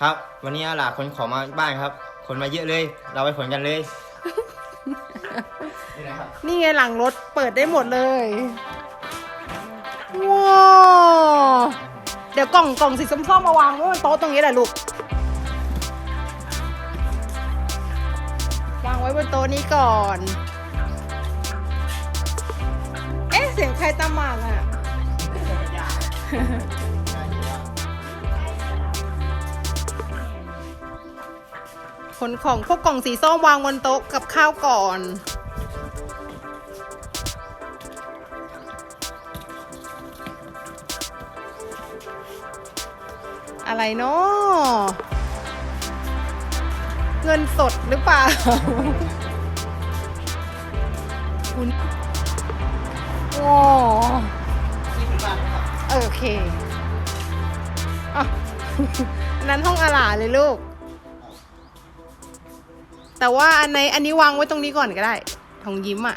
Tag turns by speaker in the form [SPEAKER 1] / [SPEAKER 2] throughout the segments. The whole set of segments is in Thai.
[SPEAKER 1] ครับ วันนี้อาหลาคนของมาบ้านครับ คนมาเยอะเลย เราไปผลกันเลย นี่นะครับ
[SPEAKER 2] นี่ไงหลังรถเปิดได้หมดเลยว้าวเดี๋ยวกล่องกล่องสีส้มๆมาวางไว้บนโต๊ะตรงนี้แหละลูก วางไว้บนโต๊ะนี้ก่อน เอ๊ะ เสียงใครตามหมากอะ ขนของพวกกล่องสีส้มวางบนโต๊ะกับข้าวก่อน อะไรเนาะเงินสดหรือเปล่าคุณโอ้
[SPEAKER 1] นี่คือบ้านนะครับ
[SPEAKER 2] โอเค อะ นั้นห้องอาลาเลยลูก แต่ว่าอันไหนอันนี้วางไว้ตรงนี้ก่อนก็ได้ของยิ้มอะ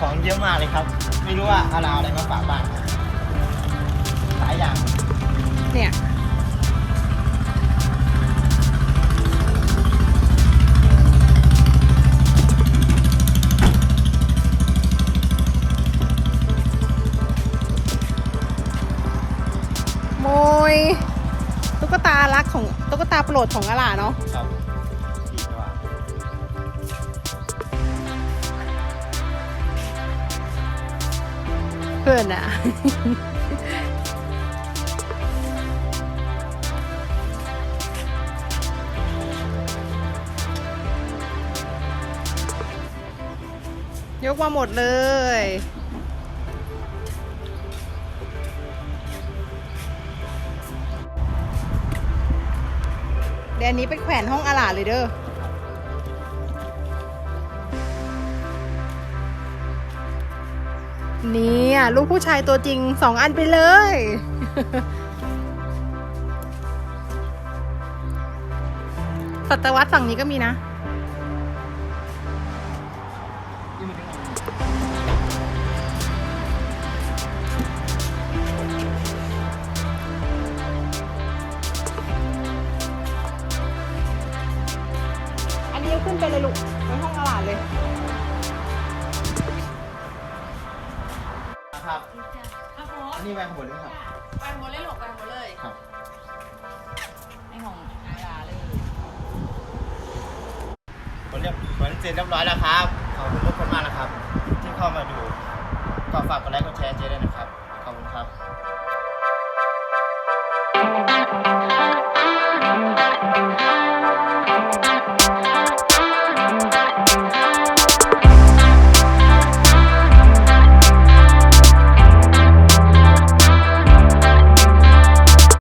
[SPEAKER 1] ของเยอะมากเลยครับ ไม่รู้ว่าอาหลาอะไรมาฝากบ้านครับหลายอย่าง
[SPEAKER 2] เนี่ย โมย ตุ๊กตารักของตุ๊กตาโปรดของอาหลาเนาะ
[SPEAKER 1] ครับดีกว่า
[SPEAKER 2] เพื่อนอะ ยกมาหมดเลย เดี๋ยวนี้ไปแขวนห้องอาลาเลยเด้อนี่อะลูกผู้ชายตัวจริงสองอันไปเลย สัตวรรษฝั่งนี้ก็มีนะ นนี้เอาขึ้นไปเลยลูกไปห้องอาหลาดเลย
[SPEAKER 1] นะครับ
[SPEAKER 3] ครับผม
[SPEAKER 1] อันนี้แวงขบวนเลยครับ
[SPEAKER 3] ไปหมดเลยหลกไปหมดเลย
[SPEAKER 1] ครับ
[SPEAKER 3] ในห้องอาลาเลย
[SPEAKER 1] ผลเรียบผลเสร็จเรียบร้อยแล้วครับ ขอบคุณทุกคนมากนะครับ ที่เข้ามาดูก็ฝากกดไลค์กดแชร์เจด้วยนะครับ ขอบคุณครับ